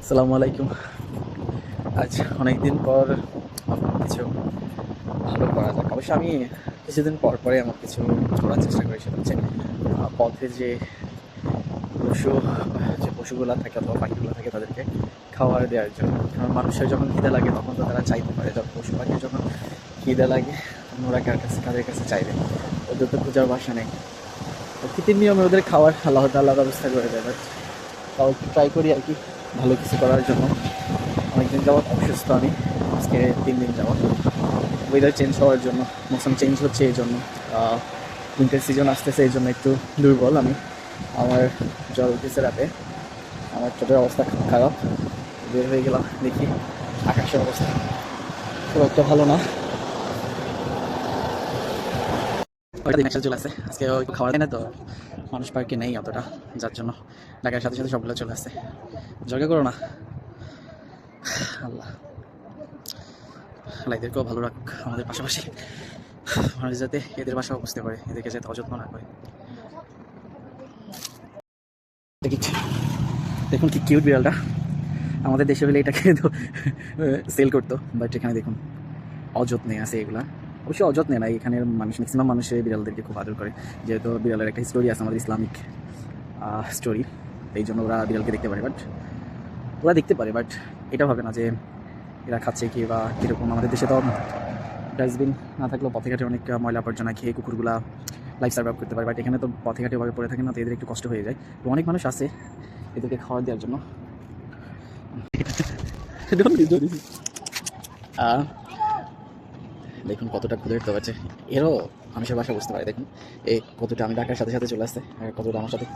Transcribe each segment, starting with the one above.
আসসালামু আলাইকুম। আজ অনেক দিন পর আপনার কিছু ভালো করা যাক। অবশ্য আমি কিছুদিন পর পরে আমার কিছু করার চেষ্টা করি, সেটা হচ্ছে পথে যে পশু, যে পশুগুলো থাকে অথবা পাখিগুলো থাকে তাদেরকে খাবার দেওয়ার জন্য। কারণ মানুষের যখন খিদে লাগে, তখন তো তারা চাইতে পারে। যখন পশু পাখির যখন খিদে লাগে ওরা কার কাছে কাদের কাছে চাইবে। ওদের তো খোঁজার বাসা নেই। প্রকৃতির নিয়মে ওদের খাওয়ার আল্লাহ তাল্লাহ ব্যবস্থা করে দেয়। বাট তাও একটু ট্রাই করি আর কি। ভালো কিছু করার জন্য। অনেকদিন যাওয়াত অসুস্থ আমি। আজকে তিন দিন যাওয়াত ওয়েদার চেঞ্জ হওয়ার জন্য, মৌসুম চেঞ্জ হচ্ছে এই জন্য। উইন্টার সিজন আসতেছে এই জন্য একটু দুর্বল আমি। আমার জ্বর উঠেছে রাতে। আমার চোটের অবস্থা খুব খারাপ। বের হয়ে গেলাম দেখি আকাশের অবস্থা। খুব একটা ভালো না। ওইটা দিন চলে আসছে আজকে খাওয়া দেয় না তো, মানুষ পার্কে নেই অতটা, যার জন্য ঢাকার সাথে সাথে সবগুলো চলে আসছে জগে করো না। আল্লাহ। আল্লাহ, এদেরকেও ভালো রাখুক, আমাদের পাশাপাশি। মানুষ যাতে এদের বাসাও বুঝতে পারে, এদেরকে যাতে অযত্ন না করে। দেখুন কি কিউট বিড়ালটা। আমাদের দেশে হলে এটাকে তো সেল করতো বাট এখানে দেখুন, অযত্নে আছে এগুলা। অবশ্যই অযত্নে না এখানের মানুষ ম্যাক্সিমাম মানুষের বিড়ালদেরকে খুব আদর করে। যেহেতু বিড়ালের একটা স্টোরি আছে আমাদের ইসলামিক স্টোরি এই জন্য ওরা বিড়ালকে দেখতে পারে বাট ওরা দেখতে পারে বাট এটা ভাবে না যে এরা খাচ্ছে কি বা কীরকম। আমাদের দেশে তো ডাস্টবিন না থাকলেও পথে ঘাটে অনেক ময়লা আবর্জনা খেয়ে কুকুরগুলা লাইফ সার্ভাইভ করতে পারে বাট এখানে তো পথে ঘাটে ওভাবে পড়ে থাকে না তো এদের একটু কষ্ট হয়ে যায়। তো অনেক মানুষ আছে এদেরকে খাবার দেওয়ার জন্য। দেখুন কতটা ক্ষুদে উঠতে পারছে এরও মানুষের ভাষা বুঝতে পারে, দেখুন। এই কতটা আমি ডাকার সাথে সাথে চলে আসছে, আর কতটা আমার সাথে।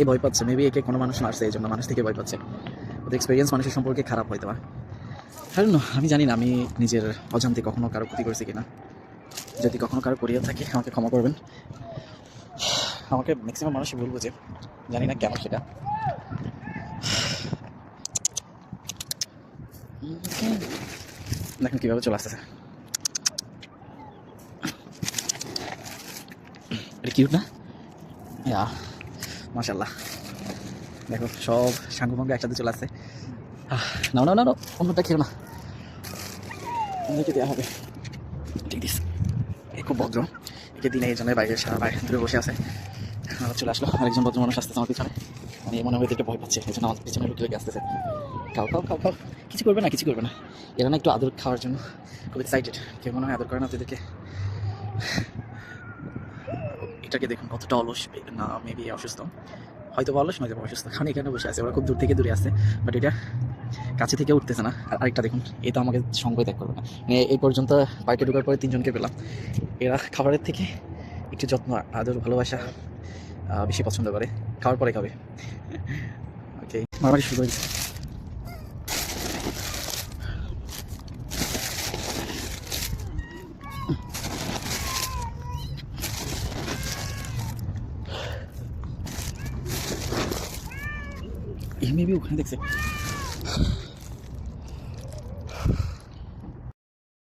এ ভয় পাচ্ছে। মেবি একে কোনো মানুষ মারছে, এই জন্য মানুষ থেকে ভয় পাচ্ছে। ওদের এক্সপিরিয়েন্স মানুষের সম্পর্কে খারাপ হয়তো কারণ আমি জানি না, আমি নিজের অজান্তে কখনো কারও ক্ষতি করছি কিনা। যদি কখনো কারও করিয়ে থাকি, আমাকে ক্ষমা করবেন। আমাকে ম্যাক্সিমাম মানুষই ভুল বোঝে। জানি না কেন সেটা। দেখুন কীভাবে চলে আসতেছে। এটা কিউট না? ইয়া মাশাল্লাহ দেখো সব সাঙ্গু ভাঙ্গু একসাথে চলে আসছে। নাও নাও নাও, অন্যটা খেও না অন্যকে দেওয়া হবে। ঠিক দিস। এ খুব ভদ্র। একে দিনে এই জন্য বাইরে সারা বাইরে দূরে বসে আছে। চলে আসলো। আরেকজন ভদ্র মানুষ আসতেছে আমার পিছনে। আমি মনে হয় এদেরকে ভয় পাচ্ছে। এই জন্য আমার পিছনে লুকিয়ে আসতেছে। খাও খাও খাও খাও। কিছু করবে না, কিছু করবে না। এরা না একটু আদর খাওয়ার জন্য খুব এক্সাইটেড কেউ মনে হয় আদর করে না তো এদেরকে এটাকে দেখুন কতটা অলস। না মেবি অসুস্থ। হয়তো অলস নয়তো বা অসুস্থ। কারণ এখানে বসে আছে। ওরা খুব দূর থেকে দূরে আসছে বাট এটা কাছে থেকে উঠতেছে না। আর আরেকটা দেখুন তো আমাকে সঙ্গ ত্যাগ করবে না। মানে এই পর্যন্ত পার্কে ঢোকার পরে তিনজনকে পেলাম। এরা খাবারের থেকে একটু যত্ন, আদর, ভালোবাসা বেশি পছন্দ করে। খাওয়ার পরে খাবে। ওকে। মারামারি শুরু এই মেবি ওখানে দেখছে।